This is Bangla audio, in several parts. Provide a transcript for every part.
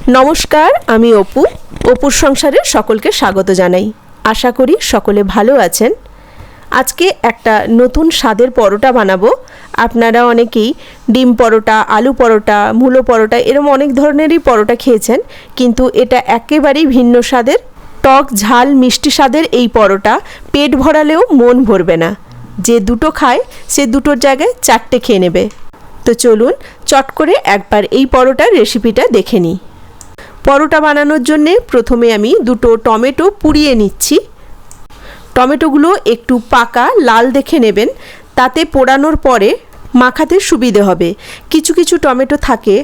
নমস্কার, আমি অপু। অপুর সংসারে সকলকে স্বাগত জানাই। আশা করি সকলে ভালো আছেন। আজকে একটা নতুন স্বাদের পরোটা বানাবো। আপনারা অনেকেই ডিম পরোটা, আলু পরোটা, মূলো পরোটা এরকম অনেক ধরনেরই পরোটা খেয়েছেন, কিন্তু এটা একেবারেই ভিন্ন স্বাদের। টক, ঝাল, মিষ্টি স্বাদের এই পরোটা পেট ভরালেও মন ভরবে না। যে দুটো খায়, সে দুটোর জায়গায় চারটে খেয়ে নেবে। তো চলুন চট করে একবার এই পরোটার রেসিপিটা দেখে নিই। পরোটা বানানোর জন্যে প্রথমে আমি দুটো টমেটো পুড়িয়ে নিচ্ছি। টমেটোগুলো একটু পাকা, লাল দেখে নেবেন। তাতে পোড়ানোর পরে মাখাতে সুবিধে হবে। কিছু কিছু টমেটো থাকে,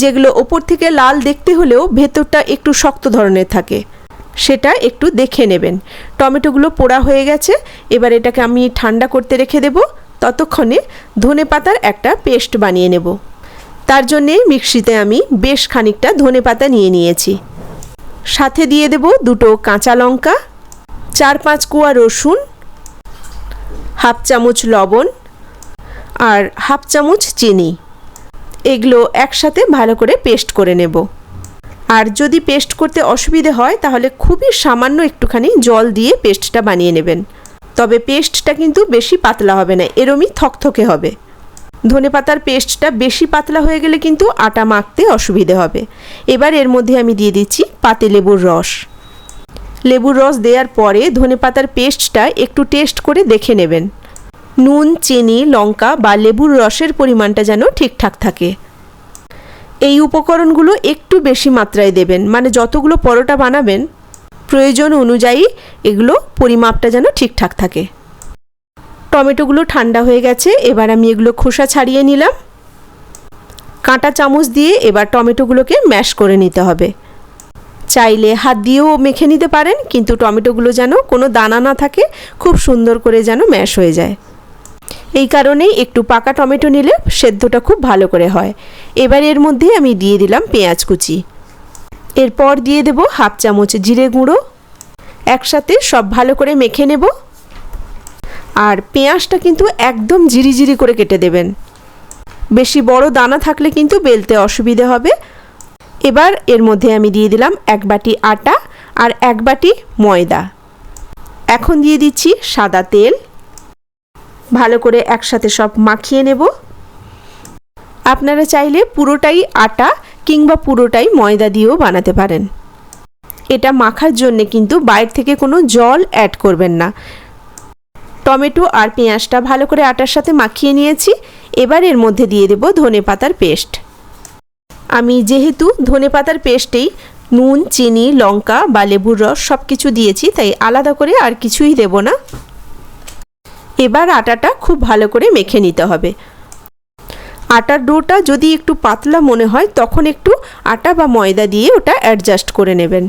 যেগুলো ওপর থেকে লাল দেখতে হলেও ভেতরটা একটু শক্ত ধরনের থাকে। সেটা একটু দেখে নেবেন। টমেটোগুলো পোড়া হয়ে গেছে। এবার এটাকে আমি ঠান্ডা করতে রেখে দেব। ততক্ষণে ধনে পাতার একটা পেস্ট বানিয়ে নেব। তার জন্যে মিক্সিতে আমি বেশ খানিকটা ধনে পাতা নিয়ে নিয়েছি। সাথে দিয়ে দেব দুটো কাঁচা লঙ্কা, চার পাঁচ কোয়া রসুন, হাফ চামচ লবণ আর হাফ চামচ চিনি। এগুলো একসাথে ভালো করে পেস্ট করে নেব। আর যদি পেস্ট করতে অসুবিধে হয়, তাহলে খুবই সামান্য একটুখানি জল দিয়ে পেস্টটা বানিয়ে নেবেন। তবে পেস্টটা কিন্তু বেশি পাতলা হবে না, এরমই থকথকে হবে। ধনে পাতার পেস্টটা বেশি পাতলা হয়ে গেলে কিন্তু আটা মাখতে অসুবিধে হবে। এবার এর মধ্যে আমি দিয়ে দিচ্ছি পাতে লেবুর রস। লেবুর রস দেওয়ার পরে ধনে পাতার পেস্টটা একটু টেস্ট করে দেখে নেবেন। নুন, চিনি, লঙ্কা বা লেবুর রসের পরিমাণটা যেন ঠিকঠাক থাকে। এই উপকরণগুলো একটু বেশি মাত্রায় দেবেন মানে যতগুলো পরোটা বানাবেন, প্রয়োজন অনুযায়ী এগুলো পরিমাপটা যেন ঠিকঠাক থাকে। টমেটোগুলো ঠান্ডা হয়ে গেছে, এবার আমি এগুলো খোসা ছাড়িয়ে নিলাম। কাঁটা চামচ দিয়ে এবার টমেটোগুলোকে ম্যাশ করে নিতে হবে। চাইলে হাত দিয়েও মেখে নিতে পারেন, কিন্তু টমেটোগুলো যেন কোনো দানা না থাকে, খুব সুন্দর করে যেন ম্যাশ হয়ে যায়। এই কারণেই একটু পাকা টমেটো নিলে সেদ্ধটা খুব ভালো করে হয়। এবার এর মধ্যে আমি দিয়ে দিলাম পেঁয়াজ কুচি। এরপর দিয়ে দেব হাফ চামচ জিরে গুঁড়ো। একসাথে সব ভালো করে মেখে নেব। আর পেঁয়াজটা কিন্তু একদম জিরিজিরি করে কেটে দেবেন। বেশি বড় দানা থাকলে কিন্তু বেলতে অসুবিধে হবে। এবার এর মধ্যে আমি দিয়ে দিলাম এক বাটি আটা আর এক বাটি ময়দা। এখন দিয়ে দিচ্ছি সাদা তেল। ভালো করে একসাথে সব মাখিয়ে নেব। আপনারা চাইলে পুরোটাই আটা কিংবা পুরোটাই ময়দা দিয়েও বানাতে পারেন। এটা মাখার জন্যে কিন্তু বাইরে থেকে কোনো জল অ্যাড করবেন না। টমেটো আর পেঁয়াজটা ভালো করে আটার সাথে মাখিয়ে নিয়েছি। এবার এর মধ্যে দিয়ে দেব ধনে পাতার পেস্ট। আমি যেহেতু ধনে পাতার পেস্টেই নুন, চিনি, লঙ্কা বা লেবুর রস সব কিছু দিয়েছি, তাই আলাদা করে আর কিছুই দেব না। এবার আটাটা খুব ভালো করে মেখে নিতে হবে। আটার ডোটা যদি একটু পাতলা মনে হয়, তখন একটু আটা বা ময়দা দিয়ে ওটা অ্যাডজাস্ট করে নেবেন।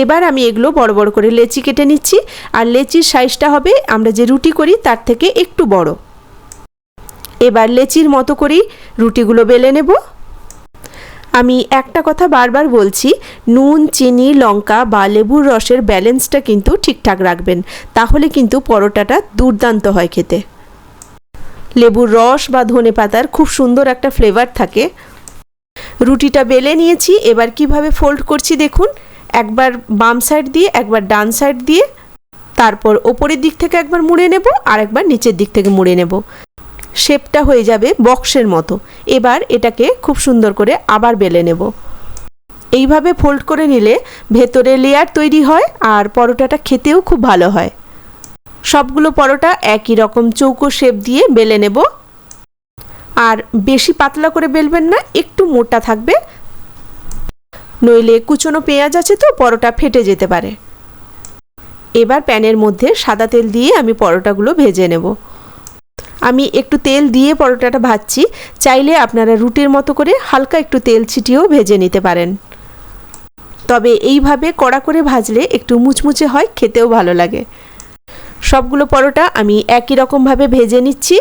এবার আমি এগুলো বড় বড় করে লেচি কেটে নিচ্ছি, আর লেচির সাইজটা হবে আমরা যে রুটি করি তার থেকে একটু বড়। এবার লেচির মতো করেই রুটিগুলো বেলে নেব। আমি একটা কথা বারবার বলছি, নুন, চিনি, লঙ্কা বা লেবুর রসের ব্যালেন্সটা কিন্তু ঠিকঠাক রাখবেন, তাহলে কিন্তু পরোটাটা দুর্দান্ত হয় খেতে। লেবুর রস বা ধনে পাতার খুব সুন্দর একটা ফ্লেভার থাকে। রুটিটা বেলে নিয়েছি, এবার কীভাবে ফোল্ড করছি দেখুন। একবার বাম সাইড দিয়ে, একবার ডান সাইড দিয়ে, তারপর ওপরের দিক থেকে একবার মুড়ে নেব আর একবার নিচের দিক থেকে মুড়ে নেব। শেপটা হয়ে যাবে বক্সের মতো। এবার এটাকে খুব সুন্দর করে আবার বেলে নেব। এইভাবে ফোল্ড করে নিলে ভেতরে লেয়ার তৈরি হয় আর পরোটাটা খেতেও খুব ভালো হয়। সবগুলো পরোটা একই রকম চৌকো শেপ দিয়ে বেলে নেব। আর বেশি পাতলা করে বেলবেন না, একটু মোটা থাকবে নইলে কুচনো পেঁয়াজ আছে তো, পরোটা ফেটে যেতে পারে। এবার প্যানের মধ্যে সাদা তেল দিয়ে আমি পরোটাগুলো ভেজে নেব। আমি একটু তেল দিয়ে পরোটাটা ভাজছি, চাইলে আপনারা রুটির মতো করে হালকা একটু তেল ছিটিয়েও ভেজে নিতে পারেন। তবে এইভাবে কড়া করে ভাজলে একটু মুচমুচে হয়, খেতেও ভালো লাগে। সবগুলো পরোটা আমি একই রকমভাবে ভেজে নিচ্ছি।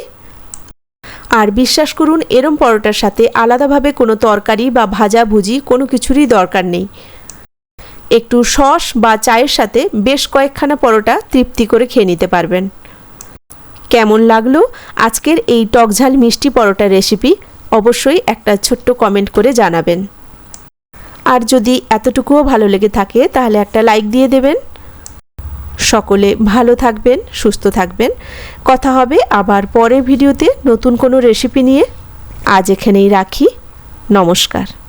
আর বিশ্বাস করুন, এরম পরোটার সাথে আলাদাভাবে কোনো তরকারি বা ভাজা ভুজি কোনো কিছুরই দরকার নেই। একটু সস বা চায়ের সাথে বেশ কয়েকখানা পরোটা তৃপ্তি করে খেয়ে নিতে পারবেন। কেমন লাগল আজকের এই টকঝাল মিষ্টি পরোটা রেসিপি? অবশ্যই একটা ছোট্ট কমেন্ট করে জানাবেন। আর যদি এতটুকুও ভালো লেগে থাকে, তাহলে একটা লাইক দিয়ে দেবেন। সকলে ভালো থাকবেন, সুস্থ থাকবেন। কথা হবে আবার পরের ভিডিওতে নতুন কোনো রেসিপি নিয়ে। আজ এখানেই রাখি। নমস্কার।